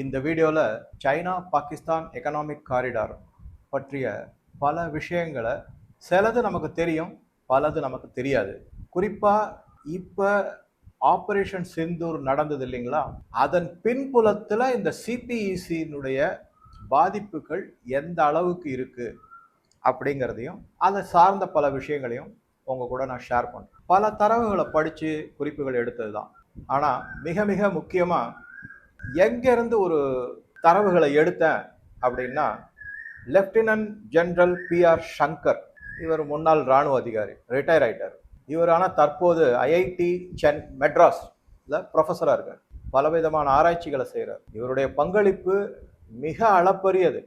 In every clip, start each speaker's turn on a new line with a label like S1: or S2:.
S1: இந்த வீடியோவில் China Pakistan economic corridor பற்றிய பல விஷயங்களை சிலது நமக்கு தெரியும் பலது நமக்கு தெரியாது குறிப்பாக இப்போ ஆப்ரேஷன் சிந்தூர் நடந்தது இல்லைங்களா அதன் பின்புலத்தில் இந்த சிபிஇசியினுடைய e பாதிப்புகள் எந்த அளவுக்கு இருக்குது அப்படிங்கிறதையும் அதை சார்ந்த பல விஷயங்களையும் உங்கள் கூட நான் ஷேர் பண்ணுறேன் பல தரவுகளை படித்து குறிப்புகள் எடுத்தது தான் ஆனால் மிக மிக முக்கியமாக எங்கேருந்து ஒரு தரவுகளை எடுத்தேன் அப்படின்னா lieutenant general P R Shankar இவர் முன்னாள் இராணுவ அதிகாரி ரிட்டையர் ஆகிட்டார் இவர் ஆனால் தற்போது ஐஐடி சென் மெட்ராஸ் ப்ரொஃபஸராக இருக்கார் பலவிதமான ஆராய்ச்சிகளை செய்கிறார் இவருடைய பங்களிப்பு மிக அளப்பரியது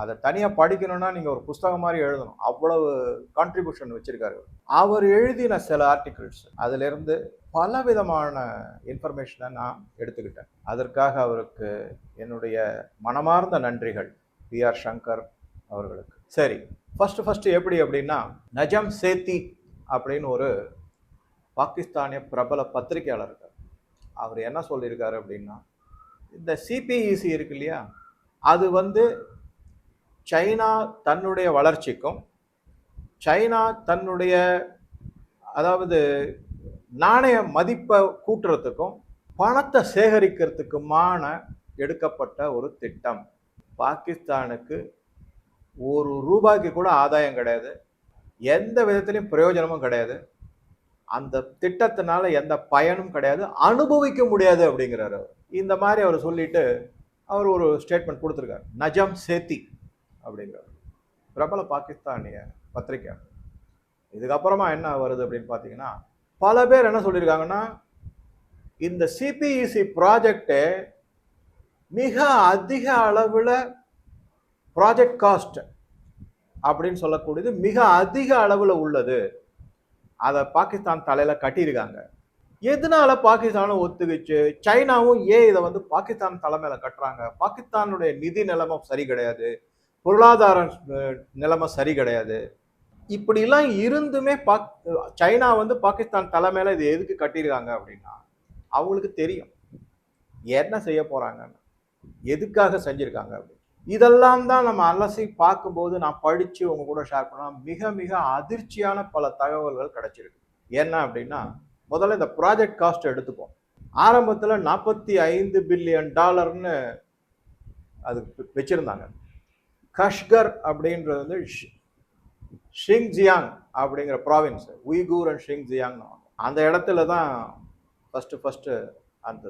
S1: அதை தனியாக படிக்கணும்னா நீங்கள் ஒரு புஸ்தகம் மாதிரி எழுதணும் அவ்வளவு கான்ட்ரிபியூஷன் வச்சுருக்காரு அவர் எழுதின சில ஆர்டிகிள்ஸ் அதிலிருந்து பல விதமான இன்ஃபர்மேஷனை நான் எடுத்துக்கிட்டேன் அதற்காக அவருக்கு என்னுடைய மனமார்ந்த நன்றிகள் பி ஆர் சங்கர் அவர்களுக்கு சரி ஃபஸ்ட்டு ஃபஸ்ட்டு எப்படி அப்படின்னா நஜம் சேத்தி அப்படின்னு ஒரு பாகிஸ்தானிய பிரபல பத்திரிகையாளர் இருக்கார் அவர் என்ன சொல்லியிருக்காரு அப்படின்னா இந்த சிபிஇசி e இருக்கு இல்லையா அது வந்து சைனா தன்னுடைய வளர்ச்சிக்கும் சைனா தன்னுடைய அதாவது நாணய மதிப்பை கூட்டுறதுக்கும் பணத்தை சேகரிக்கிறதுக்குமான எடுக்கப்பட்ட ஒரு திட்டம் பாகிஸ்தானுக்கு ஒரு ரூபாய்க்கு கூட ஆதாயம் கிடையாது எந்த விதத்துலையும் பிரயோஜனமும் கிடையாது அந்த திட்டத்தினால எந்த பயனும் கிடையாது அனுபவிக்க முடியாது அப்படிங்கிறார் அவர் இந்த மாதிரி அவர் சொல்லிட்டு அவர் ஒரு ஸ்டேட்மெண்ட் கொடுத்துருக்கார் நஜம் சேத்தி அப்படிங்கிறார் பிரபல பாகிஸ்தானிய பத்திரிகை இதுக்கப்புறமா என்ன வருது அப்படின்னு பார்த்தீங்கன்னா பல பேர் என்ன சொல்லியிருக்காங்கன்னா இந்த சிபிஇசி ப்ராஜெக்டு e மிக அதிக அளவில் ப்ராஜெக்ட் காஸ்ட் அப்படின்னு சொல்லக்கூடியது மிக அதிக அளவில் உள்ளது அதை பாகிஸ்தான் தலையில் கட்டியிருக்காங்க எதனால பாகிஸ்தானும் ஒத்துக்கிச்சு சைனாவும் ஏன் இதை வந்து பாகிஸ்தான் தலைமையில் கட்டுறாங்க பாகிஸ்தானுடைய நிதி நிலைமை சரி கிடையாது பொருளாதார நிலைமை சரி கிடையாது இப்படிலாம் இருந்துமே பாக் சைனா வந்து பாகிஸ்தான் தலைமையில் இது எதுக்கு கட்டியிருக்காங்க அப்படின்னா அவங்களுக்கு தெரியும் என்ன செய்ய போகிறாங்கன்னு எதுக்காக செஞ்சுருக்காங்க அப்படின்னு இதெல்லாம் தான் நம்ம அலசி பார்க்கும்போது நான் படித்து உங்கள் கூட ஷேர் பண்ணால் மிக மிக அதிர்ச்சியான பல தகவல்கள் கிடச்சிருக்கு என்ன அப்படின்னா முதல்ல இந்த ப்ராஜெக்ட் காஸ்ட் எடுத்துப்போம் ஆரம்பத்தில் நாற்பத்தி ஐந்து பில்லியன் டாலர்னு அது வச்சுருந்தாங்க கஷ்கர் அப்படின்றது வந்து ஷிங் ஜியாங் அப்படிங்கிற ப்ராவின்ஸ் உய்கூர் அண்ட் ஷிங் ஜியாங்னு அந்த இடத்துல தான் ஃபஸ்ட்டு ஃபஸ்ட்டு அந்த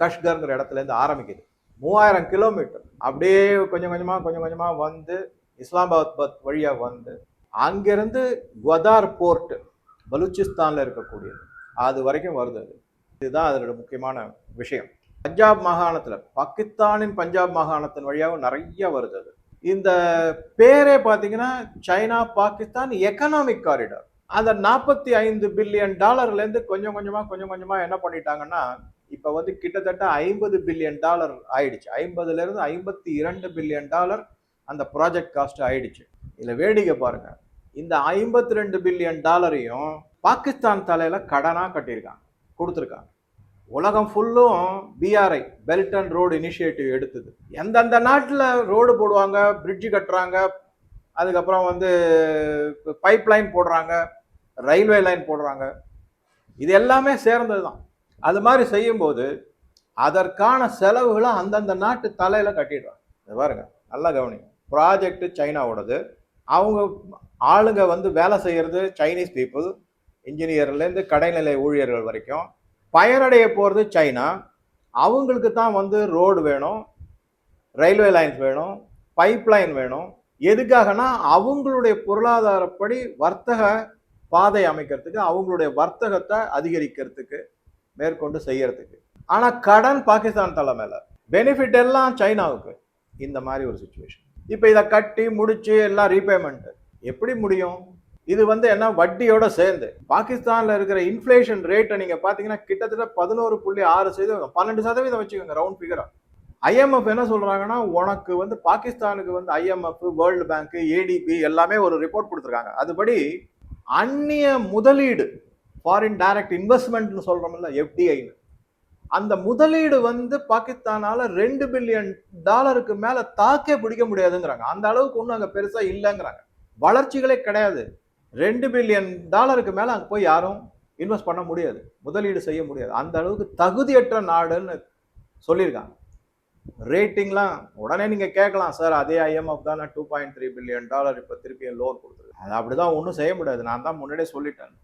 S1: கஷ்கருங்கிற இடத்துலேருந்து ஆரம்பிக்குது மூவாயிரம் கிலோமீட்டர் அப்படியே கொஞ்சம் கொஞ்சமாக கொஞ்சம் கொஞ்சமாக வந்து இஸ்லாமாபாத் வழியாக வந்து அங்கேருந்து குவதார் போர்ட்டு பலூச்சிஸ்தானில் இருக்கக்கூடியது அது வரைக்கும் வருது அது இதுதான் அதோட முக்கியமான விஷயம் பஞ்சாப் மாகாணத்தில் பாகிஸ்தானின் பஞ்சாப் மாகாணத்தின் வழியாகவும் நிறைய வருது அது இந்த பேரே பார்த்தீங்கன்னா சைனா பாகிஸ்தான் எக்கனாமிக் காரிடார் அந்த நாற்பத்தி ஐந்து பில்லியன் டாலர்லேருந்து கொஞ்சம் கொஞ்சமாக கொஞ்சம் கொஞ்சமாக என்ன பண்ணிட்டாங்கன்னா இப்போ வந்து கிட்டத்தட்ட ஐம்பது பில்லியன் டாலர் ஆயிடுச்சு ஐம்பதுலேருந்து ஐம்பத்தி இரண்டு பில்லியன் டாலர் அந்த ப்ராஜெக்ட் காஸ்ட் ஆயிடுச்சு இதில் வேடிக்கை பாருங்கள் இந்த ஐம்பத்தி ரெண்டு பில்லியன் டாலரையும் பாகிஸ்தான் தலையில் கடனாக கட்டியிருக்காங்க கொடுத்துருக்காங்க உலகம் ஃபுல்லும் BRI belt and road initiative எடுத்தது எந்தெந்த நாட்டில் ரோடு போடுவாங்க பிரிட்ஜு கட்டுறாங்க அதுக்கப்புறம் வந்து பைப் லைன் போடுறாங்க ரயில்வே லைன் போடுறாங்க இது எல்லாமே சேர்ந்தது தான் அது மாதிரி செய்யும்போது அதற்கான செலவுகளை அந்தந்த நாட்டு தலையில் கட்டிடுறாங்க இது பாருங்க நல்லா கவனிங்க ப்ராஜெக்ட் சைனாவோடது அவங்க ஆளுங்க வந்து வேலை செய்கிறது சைனீஸ் பீப்புள் இன்ஜினியர்லேருந்து கடைநிலை ஊழியர்கள் வரைக்கும் பயனடைய போகிறது சைனா அவங்களுக்கு தான் வந்து ரோடு வேணும் ரயில்வே லைன்ஸ் வேணும் பைப் லைன் வேணும் எதுக்காகனா அவங்களுடைய பொருளாதாரப்படி வர்த்தக பாதை அமைக்கிறதுக்கு அவங்களுடைய வர்த்தகத்தை அதிகரிக்கிறதுக்கு மேற்கொண்டு செய்யறதுக்கு ஆனால் கடன் பாகிஸ்தான் தலை மேலே பெனிஃபிட் எல்லாம் சைனாவுக்கு இந்த மாதிரி ஒரு சுச்சுவேஷன் இப்போ இதை கட்டி முடிச்சு எல்லாம் ரீபேமெண்ட்டு எப்படி முடியும் இது வந்து என்ன வட்டியோட சேர்ந்து பாகிஸ்தானில் இருக்கிற இன்ஃப்ளேஷன் ரேட்டை நீங்கள் பார்த்தீங்கன்னா கிட்டத்தட்ட பதினோரு புள்ளி ஆறு சதவீதம் பன்னெண்டு சதவீதம் வச்சுக்கோங்க ரவுண்ட் ஃபிகராக ஐஎம்எஃப் என்ன சொல்கிறாங்கன்னா உனக்கு வந்து பாகிஸ்தானுக்கு வந்து ஐஎம்எஃப் வேர்ல்டு பேங்க்கு ஏடிபி எல்லாமே ஒரு ரிப்போர்ட் கொடுத்துருக்காங்க அதுபடி அந்நிய முதலீடு ஃபாரின் டைரக்ட் இன்வெஸ்ட்மெண்ட்னு சொல்றோம்ல எஃப்டிஐன்னு அந்த முதலீடு வந்து பாகிஸ்தானால ரெண்டு பில்லியன் டாலருக்கு மேலே தாக்கே பிடிக்க முடியாதுங்கிறாங்க அந்த அளவுக்கு ஒன்றும் அங்கே பெருசாக இல்லைங்கிறாங்க வளர்ச்சிகளே கிடையாது ரெண்டு பில்லியன் டாலருக்கு மேலே அங்கே போய் யாரும் இன்வெஸ்ட் பண்ண முடியாது முதலீடு செய்ய முடியாது அந்த அளவுக்கு தகுதியற்ற நாடுன்னு சொல்லியிருக்காங்க ரேட்டிங்லாம் உடனே நீங்கள் கேட்கலாம் சார் அதே ஐஎம்எஃப் தானே two point three billion dollar இப்போ திருப்பியும் லோன் கொடுத்துருக்கு அது அப்படி தான் ஒன்றும் செய்ய முடியாது நான் தான் முன்னாடியே சொல்லிட்டேன்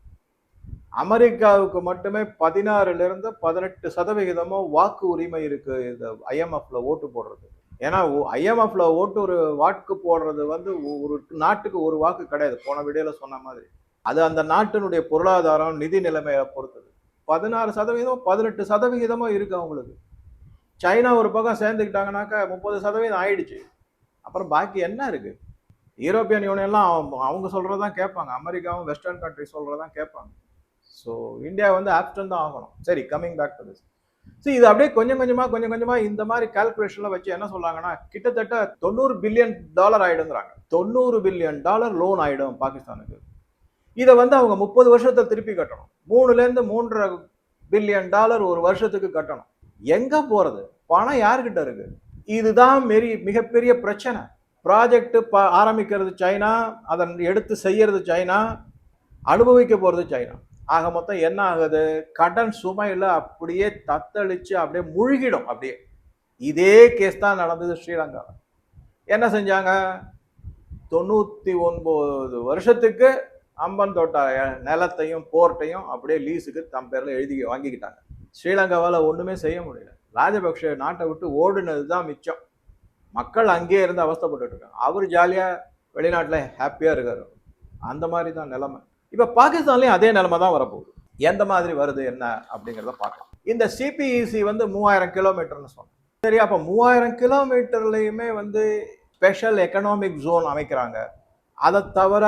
S1: அமெரிக்காவுக்கு மட்டுமே பதினாறுலேருந்து பதினெட்டு சதவிகிதமோ வாக்கு உரிமை இருக்குது இந்த ஐஎம்எஃப்பில் ஓட்டு போடுறதுக்கு ஏன்னா ஐஎம்எஃப்ல ஓட்டு ஒரு வாக்கு போடுறது வந்து ஒரு நாட்டுக்கு ஒரு வாக்கு கிடையாது போன வீடியோவில் சொன்ன மாதிரி அது அந்த நாட்டினுடைய பொருளாதாரம் நிதி நிலைமையை பொறுத்தது பதினாறு சதவீதம் பதினெட்டு சதவிகிதமோ இருக்குது அவங்களுக்கு சைனா ஒரு பக்கம் சேர்ந்துக்கிட்டாங்கனாக்கா முப்பது சதவீதம் ஆயிடுச்சு அப்புறம் பாக்கி என்ன இருக்குது யூரோப்பியன் யூனியன்லாம் அவங்க சொல்கிறதான் கேட்பாங்க அமெரிக்காவும் வெஸ்டர்ன் கண்ட்ரி சொல்கிறதான் கேட்பாங்க ஸோ இந்தியா வந்து ஆப்டன் தான் ஆகணும் சரி coming back to this so இது அப்படியே கொஞ்சம் கொஞ்சமாக கொஞ்சம் கொஞ்சமாக இந்த மாதிரி கால்குலேஷனில் வச்சு என்ன சொல்கிறாங்கன்னா கிட்டத்தட்ட தொண்ணூறு பில்லியன் டாலர் ஆகிடுங்கிறாங்க தொண்ணூறு பில்லியன் டாலர் லோன் ஆகிடும் பாகிஸ்தானுக்கு இதை வந்து அவங்க முப்பது வருஷத்தை திருப்பி கட்டணும் மூணுலேருந்து மூன்றரை பில்லியன் டாலர் ஒரு வருஷத்துக்கு கட்டணும் எங்கே போகிறது பணம் யார்கிட்ட இருக்குது இதுதான் மெரி மிகப்பெரிய பிரச்சனை ப்ராஜெக்ட் ப ஆரம்பிக்கிறது சைனா அதன் எடுத்து செய்யறது சைனா அனுபவிக்க போகிறது சைனா ஆக மொத்தம் என்ன ஆகுது கடன் சுமையில் அப்படியே தத்தளித்து அப்படியே முழுகிடும் அப்படியே இதே கேஸ் தான் நடந்தது ஸ்ரீலங்காவில் என்ன செஞ்சாங்க தொண்ணூற்றி ஒன்பது வருஷத்துக்கு அம்பன் தோட்ட நிலத்தையும் போர்ட்டையும் அப்படியே லீஸுக்கு தம் பேரில் எழுதி வாங்கிக்கிட்டாங்க ஸ்ரீலங்காவால் ஒன்றுமே செய்ய முடியல ராஜபக்ஷ நாட்டை விட்டு ஓடுனது தான் மிச்சம் மக்கள் அங்கேயே இருந்து அவஸ்தப்பட்டு இருக்காங்க அவர் ஜாலியாக வெளிநாட்டில் ஹாப்பியாக இருக்கார் அந்த மாதிரி தான் நிலைமை இப்போ பாகிஸ்தான்லேயும் அதே நிலைமை தான் வரப்போகுது எந்த மாதிரி வருது என்ன அப்படிங்கிறத பார்க்கலாம் இந்த சிபிஇசி e வந்து மூவாயிரம் கிலோமீட்டர்னு சொன்னோம் சரி அப்போ மூவாயிரம் கிலோமீட்டர்லையுமே வந்து ஸ்பெஷல் எக்கனாமிக் ஜோன் அமைக்கிறாங்க அதை தவிர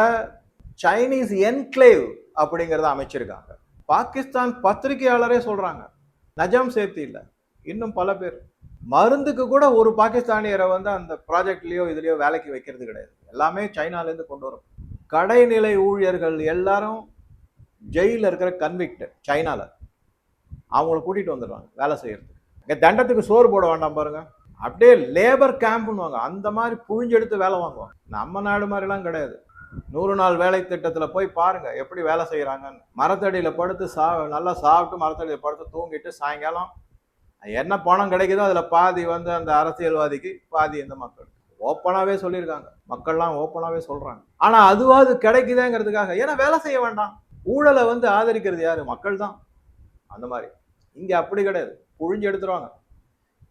S1: சைனீஸ் என்க்ளேவ் அப்படிங்கிறத அமைச்சிருக்காங்க பாகிஸ்தான் பத்திரிகையாளரே சொல்கிறாங்க நஜாம் சேர்த்து இல்லை இன்னும் பல பேர் மருந்துக்கு கூட ஒரு பாகிஸ்தானியரை வந்து அந்த ப்ராஜெக்ட்லேயோ இதுலேயோ வேலைக்கு வைக்கிறது கிடையாது எல்லாமே சைனாலேருந்து கொண்டு வரும் கடைநிலை ஊழியர்கள் எல்லாரும் ஜெயிலில் இருக்கிற கன்விக்டர் சைனாவில் அவங்கள கூட்டிகிட்டு வந்துடுவாங்க வேலை செய்கிறதுக்கு இங்கே தண்டத்துக்கு சோறு போட வேண்டாம் பாருங்கள் அப்படியே லேபர் கேம்ப்னுவாங்க அந்த மாதிரி புழிஞ்செடுத்து வேலை வாங்குவாங்க நம்ம நாடு மாதிரிலாம் கிடையாது நூறு நாள் வேலை திட்டத்தில் போய் பாருங்கள் எப்படி வேலை செய்கிறாங்கன்னு மரத்தடியில் படுத்து சா நல்லா சாப்பிட்டு மரத்தடியில் படுத்து தூங்கிட்டு சாயங்காலம் என்ன பணம் கிடைக்குதோ அதில் பாதி வந்து அந்த அரசியல்வாதிக்கு பாதி இந்த மக்கள் ஓப்பனாகவே சொல்லியிருக்காங்க மக்கள்லாம் ஓப்பனாகவே சொல்கிறாங்க ஆனால் அதுவாது கிடைக்குதேங்கிறதுக்காக ஏன்னா வேலை செய்ய வேண்டாம் ஊழலை வந்து ஆதரிக்கிறது யார் மக்கள் தான் அந்த மாதிரி இங்கே அப்படி கிடையாது புழிஞ்சு எடுத்துருவாங்க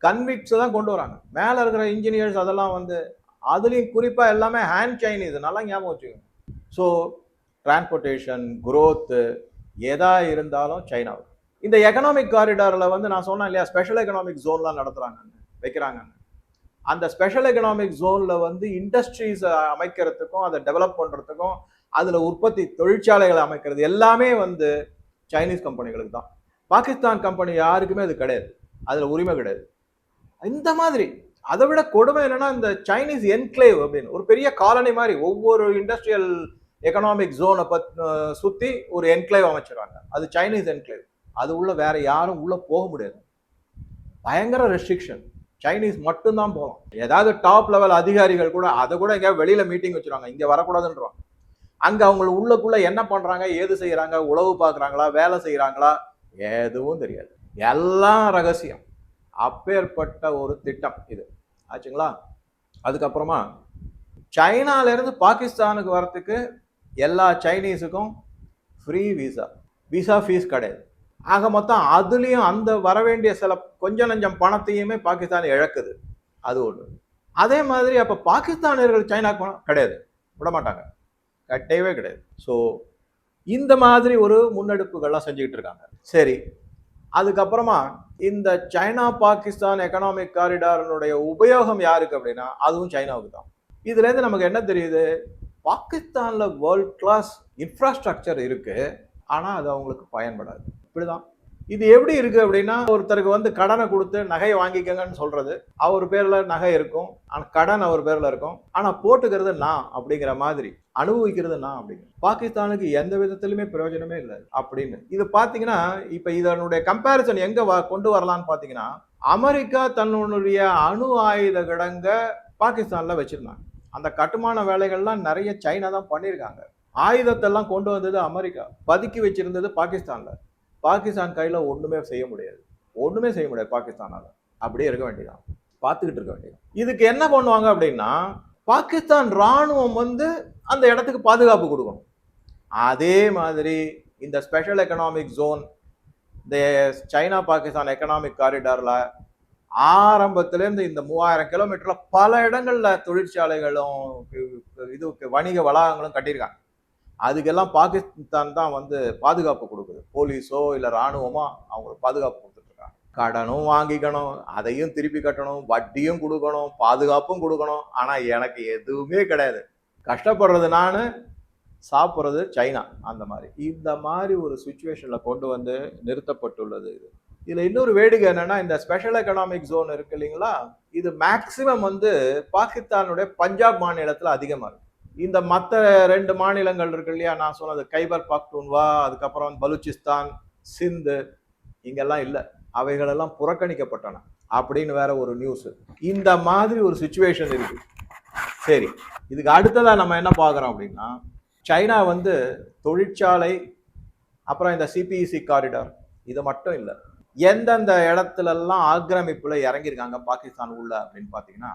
S1: கன்விக்ஸை தான் கொண்டு வராங்க மேலே இருக்கிற இன்ஜினியர்ஸ் அதெல்லாம் வந்து அதுலேயும் குறிப்பாக எல்லாமே ஹேண்ட் சைனீஸ் நல்லா ஞாபகம் வச்சுக்கோங்க ஸோ டிரான்ஸ்போர்ட்டேஷன் குரோத்து எதா இருந்தாலும் சைனாவுக்கு இந்த எக்கனாமிக் காரிடாரில் வந்து நான் சொன்னேன் இல்லையா ஸ்பெஷல் எக்கனாமிக் ஜோன்லாம் நடத்துகிறாங்கன்னு வைக்கிறாங்கன்னு அந்த ஸ்பெஷல் எக்கனாமிக் ஜோனில் வந்து இண்டஸ்ட்ரீஸை அமைக்கிறதுக்கும் அதை டெவலப் பண்ணுறதுக்கும் அதில் உற்பத்தி தொழிற்சாலைகளை அமைக்கிறது எல்லாமே வந்து சைனீஸ் கம்பெனிகளுக்கு தான் பாகிஸ்தான் கம்பெனி யாருக்குமே அது கிடையாது அதில் உரிமை கிடையாது இந்த மாதிரி அதை விட கொடுமை என்னென்னா இந்த சைனீஸ் என்க்ளேவ் அப்படின்னு ஒரு பெரிய காலனி மாதிரி ஒவ்வொரு இண்டஸ்ட்ரியல் எக்கனாமிக் ஜோனை பத் சுற்றி ஒரு என்க்ளேவ் அமைச்சிடுறாங்க அது சைனீஸ் என்க்ளேவ் அது உள்ள வேற யாரும் உள்ள போக முடியாது பயங்கர ரெஸ்ட்ரிக்ஷன் சைனீஸ் மட்டும்தான் போகும் ஏதாவது டாப் லெவல் அதிகாரிகள் கூட அதை கூட எங்கேயாவது வெளியில் மீட்டிங் வச்சுருவாங்க இங்கே வரக்கூடாதுன்றோம் அங்கே அவங்க உள்ளக்குள்ளே என்ன பண்ணுறாங்க ஏது செய்கிறாங்க உழவு பார்க்குறாங்களா வேலை செய்கிறாங்களா எதுவும் தெரியாது எல்லாம் ரகசியம் அப்பேற்பட்ட ஒரு திட்டம் இது ஆச்சுங்களா அதுக்கப்புறமா சைனாலேருந்து பாகிஸ்தானுக்கு வரத்துக்கு எல்லா சைனீஸுக்கும் ஃப்ரீ விசா விசா ஃபீஸ் கிடையாது ஆக மொத்தம் அதுலேயும் அந்த வர வேண்டிய சில கொஞ்சம் நஞ்சம் பணத்தையுமே பாகிஸ்தான் இழக்குது அது ஒன்று அதே மாதிரி அப்போ பாகிஸ்தானியர்கள் சைனாக்கு பணம் கிடையாது விடமாட்டாங்க கட்டையவே கிடையாது ஸோ இந்த மாதிரி ஒரு முன்னெடுப்புகள்லாம் செஞ்சுக்கிட்டு இருக்காங்க சரி அதுக்கப்புறமா இந்த சைனா பாகிஸ்தான் எக்கனாமிக் காரிடாரினுடைய உபயோகம் யாருக்கு அப்படின்னா அதுவும் சைனாவுக்கு தான் இதுலேருந்து நமக்கு என்ன தெரியுது பாகிஸ்தானில் வேர்ல்ட் கிளாஸ் இன்ஃப்ராஸ்ட்ரக்சர் இருக்குது ஆனால் அது அவங்களுக்கு பயன்படாது இப்படிதான் இது எப்படி இருக்குது அப்படின்னா ஒருத்தருக்கு வந்து கடனை கொடுத்து நகையை வாங்கிக்கங்கன்னு சொல்கிறது அவர் பேரில் நகை இருக்கும் ஆனால் கடன் அவர் பேரில் இருக்கும் ஆனால் போட்டுக்கிறது நான் அப்படிங்கிற மாதிரி அனுபவிக்கிறது நான் அப்படின்னு பாகிஸ்தானுக்கு எந்த விதத்திலுமே பிரயோஜனமே இல்லை அப்படின்னு இது பார்த்தீங்கன்னா இப்போ இதனுடைய கம்பேரிசன் எங்கே கொண்டு வரலான்னு பார்த்தீங்கன்னா அமெரிக்கா தன்னுடைய அணு ஆயுத கிடங்க பாகிஸ்தானில் வச்சுருந்தாங்க அந்த கட்டுமான வேலைகள்லாம் நிறைய சைனா தான் பண்ணியிருக்காங்க ஆயுதத்தெல்லாம் கொண்டு வந்தது அமெரிக்கா பதுக்கி வச்சிருந்தது பாகிஸ்தானில் பாகிஸ்தான் கையில் ஒன்றுமே செய்ய முடியாது ஒன்றுமே செய்ய முடியாது பாகிஸ்தானால் அப்படியே இருக்க வேண்டியதான் பார்த்துக்கிட்டு இருக்க வேண்டியதான் இதுக்கு என்ன பண்ணுவாங்க அப்படின்னா பாகிஸ்தான் இராணுவம் வந்து அந்த இடத்துக்கு பாதுகாப்பு கொடுக்கணும் அதே மாதிரி இந்த ஸ்பெஷல் எக்கனாமிக் ஜோன் இந்த சைனா பாகிஸ்தான் எக்கனாமிக் காரிடாரில் ஆரம்பத்துலேருந்து இந்த மூவாயிரம் கிலோமீட்டரில் பல இடங்களில் தொழிற்சாலைகளும் இது வணிக வளாகங்களும் கட்டியிருக்காங்க அதுக்கெல்லாம் பாகிஸ்தான் தான் வந்து பாதுகாப்பு கொடுக்குது போலீஸோ இல்லை இராணுவமோ அவங்களுக்கு பாதுகாப்பு கொடுத்துட்ருக்காங்க கடனும் வாங்கிக்கணும் அதையும் திருப்பி கட்டணும் வட்டியும் கொடுக்கணும் பாதுகாப்பும் கொடுக்கணும் ஆனால் எனக்கு எதுவுமே கிடையாது கஷ்டப்படுறது நான் சாப்பிட்றது சைனா அந்த மாதிரி இந்த மாதிரி ஒரு சுச்சுவேஷனில் கொண்டு வந்து நிறுத்தப்பட்டுள்ளது இது இதில் இன்னொரு வேடிக்கை என்னென்னா இந்த ஸ்பெஷல் எக்கனாமிக் ஜோன் இருக்கு இல்லைங்களா இது மேக்சிமம் வந்து பாகிஸ்தானுடைய பஞ்சாப் மாநிலத்தில் அதிகமாக இருக்குது இந்த மற்ற ரெண்டு மாநிலங்கள் இருக்கு இல்லையா நான் சொன்னது கைபர் பாக்டூன்வா அதுக்கப்புறம் பலூச்சிஸ்தான் சிந்து இங்கெல்லாம் இல்லை அவைகளெல்லாம் புறக்கணிக்கப்பட்டன அப்படின்னு வேற ஒரு நியூஸ் இந்த மாதிரி ஒரு சுச்சுவேஷன் இருக்கு சரி இதுக்கு அடுத்ததாக நம்ம என்ன பார்க்குறோம் அப்படின்னா சைனா வந்து தொழிற்சாலை அப்புறம் இந்த சிபிஇசி காரிடார் e இது மட்டும் இல்லை எந்தெந்த இடத்துலலாம் ஆக்கிரமிப்பில் இறங்கியிருக்காங்க பாகிஸ்தான் உள்ள அப்படின்னு பார்த்தீங்கன்னா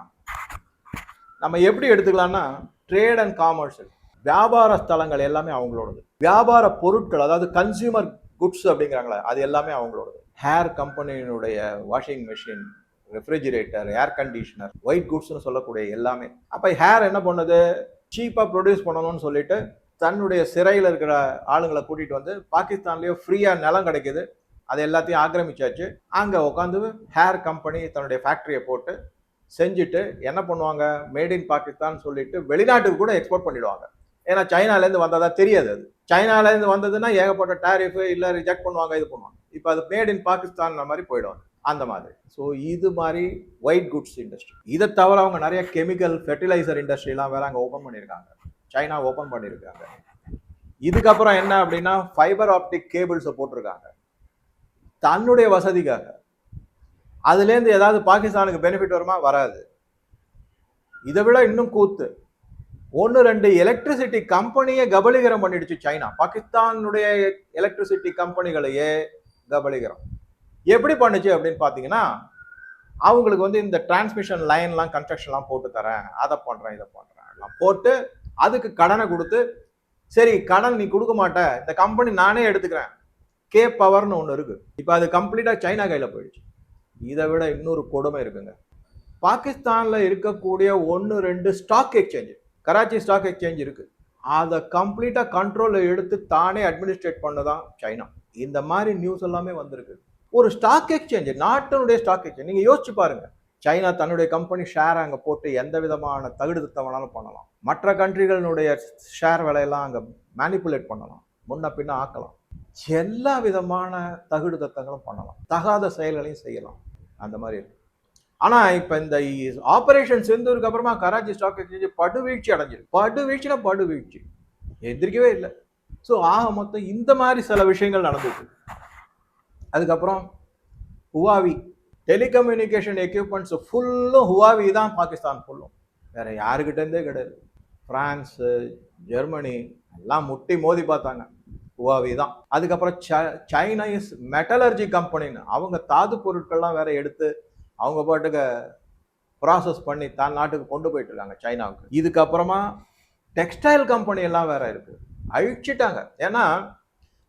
S1: நம்ம எப்படி எடுத்துக்கலாம்னா ட்ரேட் அண்ட் காமர்ஷியல் வியாபார ஸ்தலங்கள் எல்லாமே அவங்களோடது வியாபார பொருட்கள் அதாவது கன்சியூமர் குட்ஸ் அப்படிங்கிறாங்களே அது எல்லாமே அவங்களோடது ஹேர் கம்பெனியினுடைய washing machine refrigerator air conditioner white குட்ஸ்னு சொல்லக்கூடிய எல்லாமே அப்போ ஹேர் என்ன பண்ணுது சீப்பாக ப்ரொடியூஸ் பண்ணணும்னு சொல்லிட்டு தன்னுடைய சிறையில் இருக்கிற ஆளுங்களை கூட்டிகிட்டு வந்து பாகிஸ்தான்லேயோ ஃப்ரீயாக நிலம் கிடைக்கிது அதை எல்லாத்தையும் ஆக்கிரமிச்சாச்சு அங்கே உட்காந்து ஹேர் கம்பெனி தன்னுடைய ஃபேக்ட்ரியை போட்டு செஞ்சுட்டு என்ன பண்ணுவாங்க மேட் இன் பாகிஸ்தான் சொல்லிட்டு வெளிநாட்டுக்கு கூட எக்ஸ்போர்ட் பண்ணிடுவாங்க ஏன்னா சைனாலேருந்து வந்ததா தெரியாது அது சைனாலேருந்து வந்ததுன்னா ஏகப்பட்ட டேரிஃப் இல்லை ரிஜெக்ட் பண்ணுவாங்க இது பண்ணுவாங்க இப்போ அது மேட் இன் பாகிஸ்தான் மாதிரி போயிடும் அந்த மாதிரி ஸோ இது மாதிரி ஒயிட் குட்ஸ் இண்டஸ்ட்ரி இதை தவிர அவங்க நிறைய கெமிக்கல் ஃபெர்டிலைசர் இண்டஸ்ட்ரிலாம் வேற அங்கே ஓப்பன் பண்ணியிருக்காங்க சைனா ஓப்பன் பண்ணியிருக்காங்க இதுக்கப்புறம் என்ன அப்படின்னா ஃபைபர் ஆப்டிக் கேபிள்ஸை போட்டிருக்காங்க தன்னுடைய வசதிக்காக அதுலேருந்து ஏதாவது பாகிஸ்தானுக்கு பெனிஃபிட் வருமா வராது இதை விட இன்னும் கூத்து ஒன்று ரெண்டு எலக்ட்ரிசிட்டி கம்பெனியை கபலீகரம் பண்ணிடுச்சு சைனா பாகிஸ்தானுடைய எலக்ட்ரிசிட்டி கம்பெனிகளையே கபலீகரம் எப்படி பண்ணுச்சு அப்படின்னு பார்த்தீங்கன்னா அவங்களுக்கு வந்து இந்த டிரான்ஸ்மிஷன் லைன்லாம் கன்ஸ்ட்ரக்ஷன்லாம் போட்டு தரேன் அதை பண்ணுறேன் இதை பண்ணுறேன் எல்லாம் போட்டு அதுக்கு கடனை கொடுத்து சரி கடன் நீ கொடுக்க மாட்ட இந்த கம்பெனி நானே எடுத்துக்கிறேன் கே பவர்னு ஒன்று இருக்குது இப்போ அது கம்ப்ளீட்டாக சைனா கையில் போயிடுச்சு இதை விட இன்னொரு கொடுமை இருக்குங்க பாகிஸ்தானில் இருக்கக்கூடிய ஒன்று ரெண்டு stock exchange Karachi stock exchange இருக்குது அதை கம்ப்ளீட்டாக கண்ட்ரோலில் எடுத்து தானே அட்மினிஸ்ட்ரேட் பண்ண தான் சைனா இந்த மாதிரி நியூஸ் எல்லாமே வந்திருக்கு ஒரு ஸ்டாக் எக்ஸ்சேஞ்சு நாட்டினுடைய ஸ்டாக் எக்ஸ்சேஞ்ச் நீங்கள் யோசிச்சு பாருங்கள் சைனா தன்னுடைய கம்பெனி ஷேர் அங்கே போட்டு எந்த விதமான தகுடு திட்டம் வேணாலும் பண்ணலாம் மற்ற கண்ட்ரிகளினுடைய ஷேர் விலையெல்லாம் அங்கே மேனிப்புலேட் பண்ணலாம் முன்ன பின்ன ஆக்கலாம் எல்லா விதமான தகுடு தத்தங்களும் பண்ணலாம் தகாத செயல்களையும் செய்யலாம் அந்த மாதிரி இருக்கு ஆனால் இப்போ இந்த ஆப்ரேஷன் செந்தூருக்கு அப்புறமா கராச்சி ஸ்டாக் எக்ஸ்சேஞ்சு படுவீழ்ச்சி அடைஞ்சிருக்கு படுவீழ்ச்சினா படுவீழ்ச்சி எதிர்க்கவே இல்லை ஸோ ஆக மொத்தம் இந்த மாதிரி சில விஷயங்கள் நடந்துச்சு அதுக்கப்புறம் ஹுவாவி டெலிகம்யூனிகேஷன் எக்யூப்மெண்ட்ஸ் ஃபுல்லும் ஹுவாவி தான் பாகிஸ்தான் ஃபுல்லும் வேறு யாருக்கிட்டேருந்தே கிடையாது ஃப்ரான்ஸு ஜெர்மனி எல்லாம் முட்டி மோதி பார்த்தாங்க ஹுவாவே தான் அதுக்கப்புறம் சைனைஸ் மெட்டலர்ஜி கம்பெனின்னு அவங்க தாது பொருட்கள்லாம் வேற எடுத்து அவங்க பாட்டுக்கு ப்ராசஸ் பண்ணி தான் நாட்டுக்கு கொண்டு போயிட்டு இருக்காங்க சைனாவுக்கு இதுக்கப்புறமா டெக்ஸ்டைல் கம்பெனி எல்லாம் வேற இருக்கு அழிச்சிட்டாங்க ஏன்னா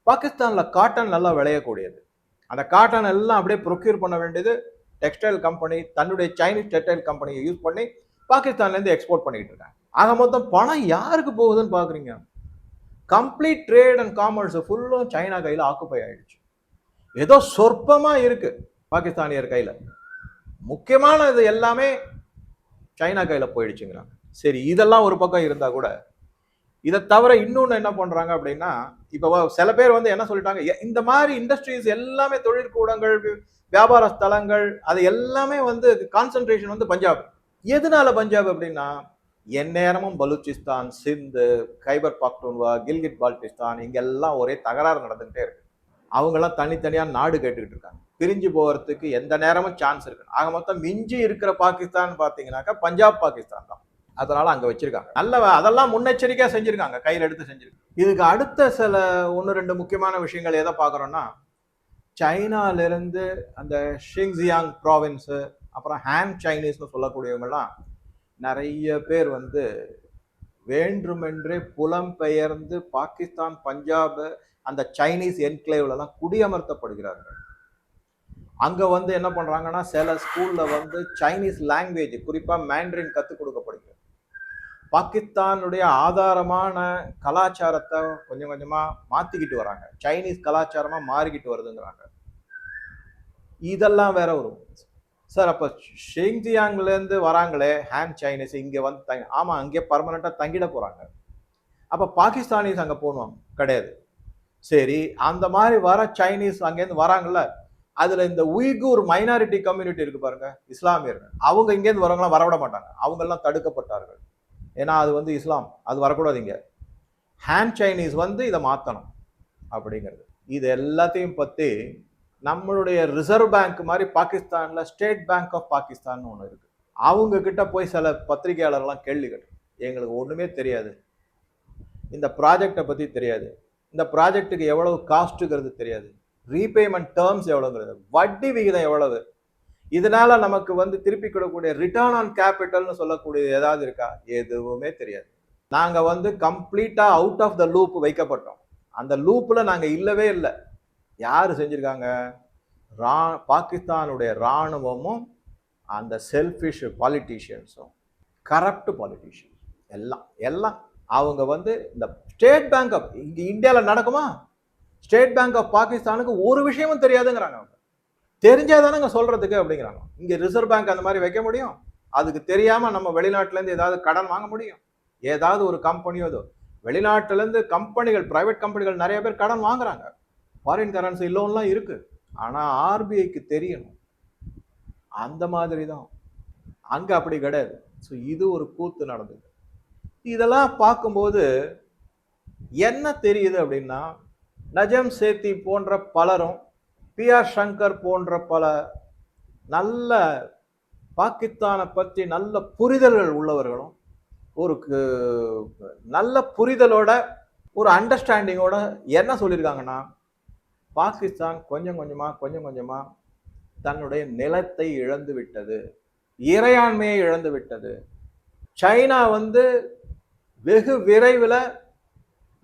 S1: பாகிஸ்தானில் காட்டன் நல்லா விளையக்கூடியது அந்த காட்டன் எல்லாம் அப்படியே ப்ரொக்யூர் பண்ண வேண்டியது டெக்ஸ்டைல் கம்பெனி தன்னுடைய சைனீஸ் டெக்ஸ்டைல் கம்பெனியை யூஸ் பண்ணி பாகிஸ்தான்லேருந்து எக்ஸ்போர்ட் பண்ணிக்கிட்டு இருக்காங்க ஆக மொத்தம் பணம் யாருக்கு போகுதுன்னு பார்க்குறீங்க கம்ப்ளீட் ட்ரேட் அண்ட் காமர்ஸ் ஃபுல்லும் சைனா கையில் ஆக்குப்பை ஆயிடுச்சு ஏதோ சொற்பமாக இருக்குது பாகிஸ்தானியர் கையில் முக்கியமான இது எல்லாமே சைனா கையில் போயிடுச்சுங்கிறாங்க சரி இதெல்லாம் ஒரு பக்கம் இருந்தால் கூட இதை தவிர இன்னொன்று என்ன பண்ணுறாங்க அப்படின்னா இப்போ சில பேர் வந்து என்ன சொல்லிட்டாங்க இந்த மாதிரி இண்டஸ்ட்ரீஸ் எல்லாமே தொழிற்கூடங்கள் வியாபார ஸ்தலங்கள் அது எல்லாமே வந்து கான்சன்ட்ரேஷன் வந்து பஞ்சாப் எதனால பஞ்சாப் அப்படின்னா எந்நேரமும் பலூச்சிஸ்தான் சிந்து கைபர் பாக்டூன்வா கில்கிட் பால்டிஸ்தான் இங்கெல்லாம் ஒரே தகராறு நடந்துகிட்டே இருக்கு அவங்கெல்லாம் தனித்தனியாக நாடு கேட்டுக்கிட்டு இருக்காங்க பிரிஞ்சு போகிறதுக்கு எந்த நேரமும் சான்ஸ் இருக்கு ஆக மொத்தம் மிஞ்சி இருக்கிற பாகிஸ்தான் பார்த்தீங்கன்னாக்கா பஞ்சாப் பாகிஸ்தான் தான் அதனால் அங்கே வச்சுருக்காங்க நல்ல அதெல்லாம் முன்னெச்சரிக்கையாக செஞ்சுருக்காங்க கையில் எடுத்து செஞ்சுருக்காங்க இதுக்கு அடுத்த சில ஒன்று ரெண்டு முக்கியமான விஷயங்கள் எதை பார்க்குறோன்னா சைனாலேருந்து அந்த ஷிங்ஸியாங் ப்ராவின்ஸு அப்புறம் ஹேன் சைனீஸ்னு சொல்லக்கூடியவங்கெல்லாம் நிறைய பேர் வந்து வேண்டுமென்றே புலம்பெயர்ந்து பாகிஸ்தான் பஞ்சாப் அந்த சைனீஸ் என்கிளேவ்லலாம் குடியமர்த்தப்படுகிறார்கள் அங்கே வந்து என்ன பண்ணுறாங்கன்னா சில ஸ்கூலில் வந்து சைனீஸ் லாங்குவேஜ் குறிப்பாக மேண்ட்ரின் கற்றுக் கொடுக்கப்படுகிறது பாகிஸ்தானுடைய ஆதாரமான கலாச்சாரத்தை கொஞ்சம் கொஞ்சமாக மாற்றிக்கிட்டு வராங்க சைனீஸ் கலாச்சாரமாக மாறிக்கிட்டு வருதுங்கிறாங்க இதெல்லாம் வேற ஒரு சார் அப்போ ஷெங்ஜியாங்லேருந்து வராங்களே ஹேண்ட் சைனீஸ் இங்கே வந்து ஆமாம் அங்கே பர்மனெண்ட்டாக தங்கிட போகிறாங்க அப்போ பாகிஸ்தானிஸ் அங்கே போகணும் கிடையாது சரி அந்த மாதிரி வர சைனீஸ் அங்கேருந்து வராங்கள அதில் இந்த உய்கூர் மைனாரிட்டி கம்யூனிட்டி இருக்குது பாருங்க இஸ்லாமியர்கள் அவங்க இங்கேருந்து வரவங்களாம் வரவிட மாட்டாங்க அவங்கெல்லாம் தடுக்கப்பட்டார்கள் ஏன்னா அது வந்து இஸ்லாம் அது வரக்கூடாது இங்கே ஹேண்ட் சைனீஸ் வந்து இதை மாற்றணும் அப்படிங்கிறது இது எல்லாத்தையும் பற்றி நம்மளுடைய ரிசர்வ் பேங்க் மாதிரி பாகிஸ்தானில் ஸ்டேட் பேங்க் ஆஃப் பாகிஸ்தான் ஒன்று இருக்குது அவங்க கிட்ட போய் சில பத்திரிகையாளர்லாம் கேள்வி கேட்டு எங்களுக்கு ஒன்றுமே தெரியாது இந்த ப்ராஜெக்டை பற்றி தெரியாது இந்த ப்ராஜெக்ட்டுக்கு எவ்வளவு காஸ்ட்டுங்கிறது தெரியாது ரீபேமெண்ட் டேர்ம்ஸ் எவ்வளோங்கிறது வட்டி விகிதம் எவ்வளவு இதனால் நமக்கு வந்து திருப்பி கொடுக்கக்கூடிய ரிட்டர்ன் ஆன் கேபிட்டல்னு சொல்லக்கூடியது ஏதாவது இருக்கா எதுவுமே தெரியாது நாங்கள் வந்து கம்ப்ளீட்டாக அவுட் ஆஃப் த லூப் வைக்கப்பட்டோம் அந்த லூப்பில் நாங்கள் இல்லவே இல்லை யார் செஞ்சுருக்காங்க ரா பாகிஸ்தானுடைய இராணுவமும் அந்த செல்ஃபிஷ் பாலிட்டிஷியன்ஸும் கரப்ட் பாலிட்டிஷியன் எல்லாம் எல்லாம் அவங்க வந்து இந்த ஸ்டேட் பேங்க் ஆஃப் இங்கே இந்தியாவில் நடக்குமா ஸ்டேட் பேங்க் ஆஃப் பாகிஸ்தானுக்கு ஒரு விஷயமும் தெரியாதுங்கிறாங்க அவங்க தெரிஞ்சாதானங்க சொல்கிறதுக்கு அப்படிங்கிறாங்க இங்கே ரிசர்வ் பேங்க் அந்த மாதிரி வைக்க முடியும் அதுக்கு தெரியாமல் நம்ம வெளிநாட்டிலேருந்து ஏதாவது கடன் வாங்க முடியும் ஏதாவது ஒரு கம்பெனியோ வெளிநாட்டிலேருந்து கம்பெனிகள் ப்ரைவேட் கம்பெனிகள் நிறைய பேர் கடன் வாங்குறாங்க ஃபாரின் கரன்சி லோன்லாம் இருக்குது ஆனால் ஆர்பிஐக்கு தெரியணும் அந்த மாதிரி தான் அங்கே அப்படி கிடையாது ஸோ இது ஒரு கூத்து நடந்தது இதெல்லாம் பார்க்கும்போது என்ன தெரியுது அப்படின்னா நஜம் சேத்தி போன்ற பலரும் பி ஆர் சங்கர் போன்ற பல நல்ல பாகிஸ்தானை பற்றி நல்ல புரிதல்கள் உள்ளவர்களும் ஒரு நல்ல புரிதலோட ஒரு அண்டர்ஸ்டாண்டிங்கோட என்ன சொல்லியிருக்காங்கன்னா பாகிஸ்தான் கொஞ்சம் கொஞ்சமாக கொஞ்சம் கொஞ்சமாக தன்னுடைய நிலத்தை இழந்து விட்டது இறையாண்மையை இழந்து விட்டது சைனா வந்து வெகு விரைவில்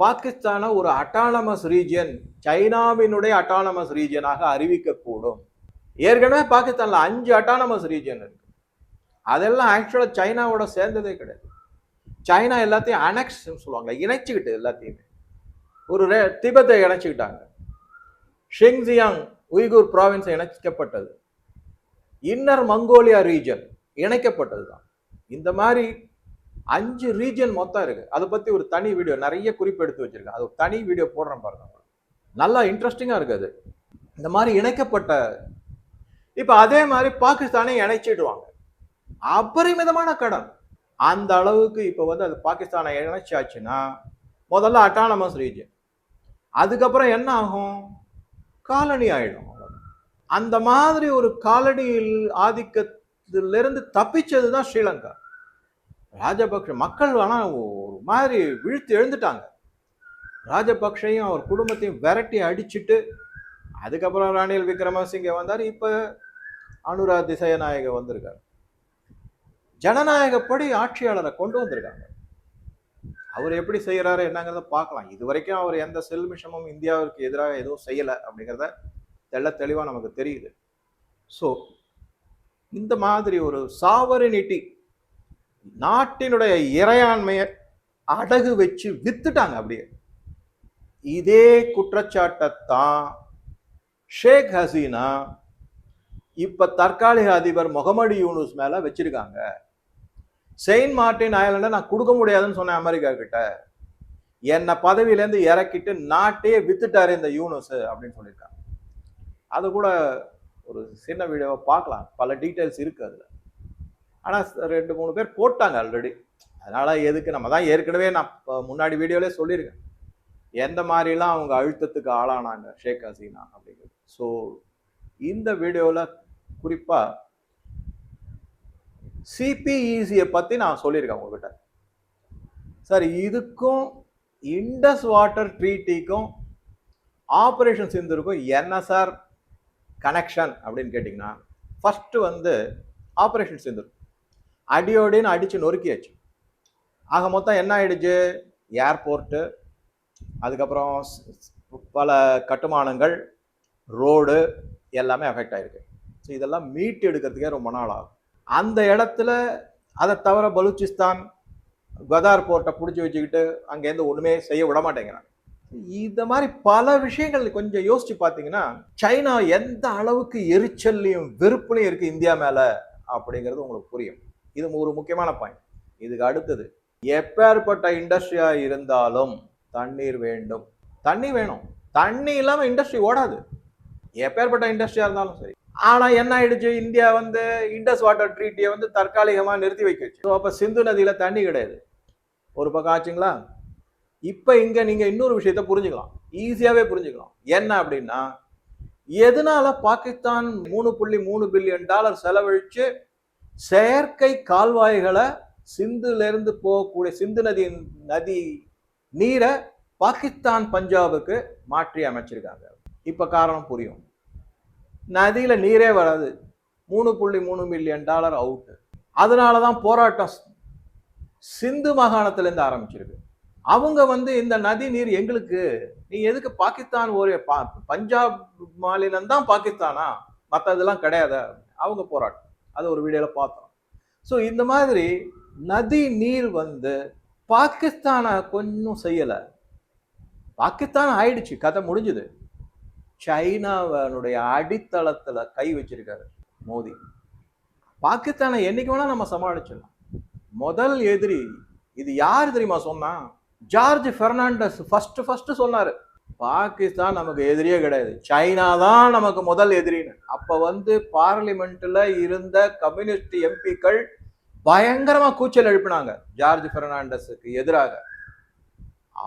S1: பாகிஸ்தானை ஒரு அட்டானமஸ் ரீஜியன் சைனாவினுடைய அட்டானமஸ் ரீஜியனாக அறிவிக்கக்கூடும் ஏற்கனவே பாகிஸ்தானில் அஞ்சு அட்டானமஸ் ரீஜியன் இருக்கு அதெல்லாம் ஆக்சுவலாக சைனாவோட சேர்ந்ததே கிடையாது சைனா எல்லாத்தையும் அனெக்ஸ் சொல்லுவாங்க இணைச்சிக்கிட்டு எல்லாத்தையுமே ஒரு திபத்தை இணைச்சிக்கிட்டாங்க ஷெங்ஜியாங் உய்கூர் ப்ராவின்ஸ் இணைக்கப்பட்டது இன்னர் மங்கோலியா ரீஜன் இணைக்கப்பட்டது தான் இந்த மாதிரி அஞ்சு ரீஜன் மொத்தம் இருக்கு அதை பத்தி ஒரு தனி வீடியோ நிறைய குறிப்பெடுத்து வச்சிருக்கேன் அது ஒரு தனி வீடியோ போடுறேன் பாருங்க நல்லா இன்ட்ரெஸ்டிங்காக இருக்குது இந்த மாதிரி இணைக்கப்பட்ட இப்போ அதே மாதிரி பாகிஸ்தானையும் இணைச்சிடுவாங்க அபரிமிதமான கடன் அந்த அளவுக்கு இப்போ வந்து அது பாகிஸ்தானை இணைச்சாச்சுன்னா முதல்ல அட்டானமஸ் ரீஜன் அதுக்கப்புறம் என்ன ஆகும் காலனி ஆயிடும் அந்த மாதிரி ஒரு காலனியில் ஆதிக்கத்திலிருந்து தப்பிச்சது தான் ஸ்ரீலங்கா ராஜபக்ஷ மக்கள் ஆனால் ஒரு மாதிரி விழுத்து எழுந்துட்டாங்க ராஜபக்ஷையும் அவர் குடும்பத்தையும் விரட்டி அடிச்சுட்டு அதுக்கப்புறம் ராணில் விக்ரமசிங்க வந்தார் இப்போ அனுரா நாயக வந்திருக்கார் ஜனநாயகப்படி ஆட்சியாளரை கொண்டு வந்திருக்காங்க அவர் எப்படி செய்கிறாரு என்னங்கிறத பார்க்கலாம் இது வரைக்கும் அவர் எந்த செல்மிஷமும் இந்தியாவிற்கு எதிராக எதுவும் செய்யலை அப்படிங்கிறத தெள்ள தெளிவாக நமக்கு தெரியுது ஸோ இந்த மாதிரி ஒரு சாவரினிட்டி நாட்டினுடைய இறையாண்மையை அடகு வச்சு வித்துட்டாங்க அப்படியே இதே குற்றச்சாட்டைத்தான் ஷேக் ஹசீனா இப்போ தற்காலிக அதிபர் முகமது யூனுஸ் மேலே வச்சிருக்காங்க செயின்ட் மார்ட்டின் ஐலண்டை நான் கொடுக்க முடியாதுன்னு சொன்னேன் அமெரிக்கா கிட்ட என்னை பதவியிலேருந்து இறக்கிட்டு நாட்டையே வித்துட்டாரு இந்த யூனஸ் அப்படின்னு சொல்லியிருக்காங்க அது கூட ஒரு சின்ன வீடியோவை பார்க்கலாம் பல டீட்டெயில்ஸ் இருக்குது அதில் ஆனால் ரெண்டு மூணு பேர் போட்டாங்க ஆல்ரெடி அதனால் எதுக்கு நம்ம தான் ஏற்கனவே நான் முன்னாடி வீடியோலே சொல்லியிருக்கேன் எந்த மாதிரிலாம் அவங்க அழுத்தத்துக்கு ஆளானாங்க ஷேக் ஹசீனா அப்படிங்கிறது ஸோ இந்த வீடியோவில் குறிப்பாக சிபிஇசியை e பற்றி நான் சொல்லியிருக்கேன் உங்ககிட்ட சார் இதுக்கும் இண்டஸ் வாட்டர் ட்ரீட்டிக்கும் ஆப்ரேஷன் சிந்துருக்கும் என்ன சார் கனெக்ஷன் அப்படின்னு கேட்டிங்கன்னா ஃபஸ்ட்டு வந்து ஆப்ரேஷன் சிந்துரு அடியோடின்னு அடித்து நொறுக்கியாச்சு ஆக மொத்தம் என்ன ஆகிடுச்சு ஏர்போர்ட்டு அதுக்கப்புறம் பல கட்டுமானங்கள் ரோடு எல்லாமே அஃபெக்ட் ஆகிருக்கு ஸோ இதெல்லாம் மீட்டு எடுக்கிறதுக்கே ரொம்ப நாள் ஆகும் அந்த இடத்துல அதை தவிர பலூச்சிஸ்தான் கதார் போர்ட்டை பிடிச்சி வச்சுக்கிட்டு அங்கேருந்து ஒன்றுமே செய்ய விட மாட்டேங்கிறான் இந்த மாதிரி பல விஷயங்கள் கொஞ்சம் யோசிச்சு பார்த்தீங்கன்னா சைனா எந்த அளவுக்கு எரிச்சல்லையும் வெறுப்புலையும் இருக்குது இந்தியா மேலே அப்படிங்கிறது உங்களுக்கு புரியும் இது ஒரு முக்கியமான பாயிண்ட் இதுக்கு அடுத்தது எப்பேற்பட்ட இண்டஸ்ட்ரியாக இருந்தாலும் தண்ணீர் வேண்டும் தண்ணி வேணும் தண்ணி இல்லாமல் இண்டஸ்ட்ரி ஓடாது எப்பேற்பட்ட இண்டஸ்ட்ரியாக இருந்தாலும் சரி ஆனா என்ன ஆயிடுச்சு இந்தியா வந்து இண்டஸ் வாட்டர் ட்ரீட்டியை வந்து தற்காலிகமா நிறுத்தி வைக்கச்சு ஸோ அப்போ சிந்து நதியில தண்ணி கிடையாது ஒரு பக்கம் ஆச்சுங்களா இப்போ இங்க நீங்க இன்னொரு விஷயத்த புரிஞ்சுக்கலாம் ஈஸியாவே புரிஞ்சுக்கலாம் என்ன அப்படின்னா எதனால பாகிஸ்தான் மூணு புள்ளி மூணு பில்லியன் டாலர் செலவழிச்சு செயற்கை கால்வாய்களை சிந்துலேருந்து போகக்கூடிய சிந்து நதி நதி நீரை பாகிஸ்தான் பஞ்சாபுக்கு மாற்றி அமைச்சிருக்காங்க இப்போ காரணம் புரியும் நதியில் நீரே வராது மூணு புள்ளி மூணு மில்லியன் டாலர் அவுட்டு அதனால தான் போராட்டம் சிந்து மாகாணத்துலேருந்து ஆரம்பிச்சிருக்கு அவங்க வந்து இந்த நதி நீர் எங்களுக்கு நீ எதுக்கு பாகிஸ்தான் ஒரு பா பஞ்சாப் மாநிலம்தான் தான் பாகிஸ்தானா மற்ற இதெல்லாம் கிடையாது அவங்க போராட்டம் அது ஒரு வீடியோவில் பார்த்தோம் ஸோ இந்த மாதிரி நதி நீர் வந்து பாகிஸ்தானை கொஞ்சம் செய்யலை பாகிஸ்தான் ஆயிடுச்சு கதை முடிஞ்சுது சைனாவனுடைய அடித்தளத்தில் கை வச்சிருக்காரு மோடி பாகிஸ்தானை என்னைக்கு வேணால் நம்ம சமாளிச்சிடலாம் முதல் எதிரி இது யார் தெரியுமா சொன்னா ஜார்ஜ் பெர்னாண்டஸ் ஃபர்ஸ்ட் ஃபர்ஸ்ட் சொன்னார் பாகிஸ்தான் நமக்கு எதிரியே கிடையாது சைனா தான் நமக்கு முதல் எதிரின்னு அப்போ வந்து பார்லிமெண்ட்டில் இருந்த கம்யூனிஸ்ட் எம்பிக்கள் பயங்கரமாக கூச்சல் எழுப்பினாங்க ஜார்ஜ் பெர்னாண்டஸுக்கு எதிராக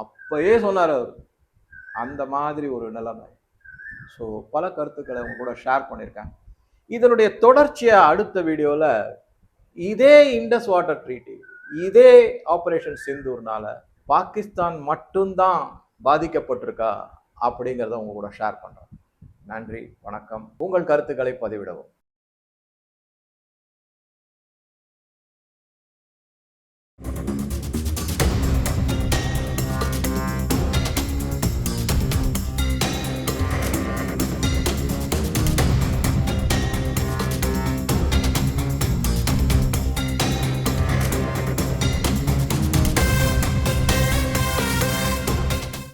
S1: அப்பயே சொன்னார் அவர் அந்த மாதிரி ஒரு நிலைமை ஸோ பல கருத்துக்களை அவங்க கூட ஷேர் பண்ணியிருக்காங்க இதனுடைய தொடர்ச்சியாக அடுத்த வீடியோவில் இதே இண்டஸ் வாட்டர் ட்ரீட்டி இதே ஆப்ரேஷன் சிந்தூர்னால பாகிஸ்தான் மட்டும்தான் பாதிக்கப்பட்டிருக்கா அப்படிங்கிறத உங்க கூட ஷேர் பண்ணுறோம் நன்றி வணக்கம் உங்கள் கருத்துக்களை பதிவிடவும்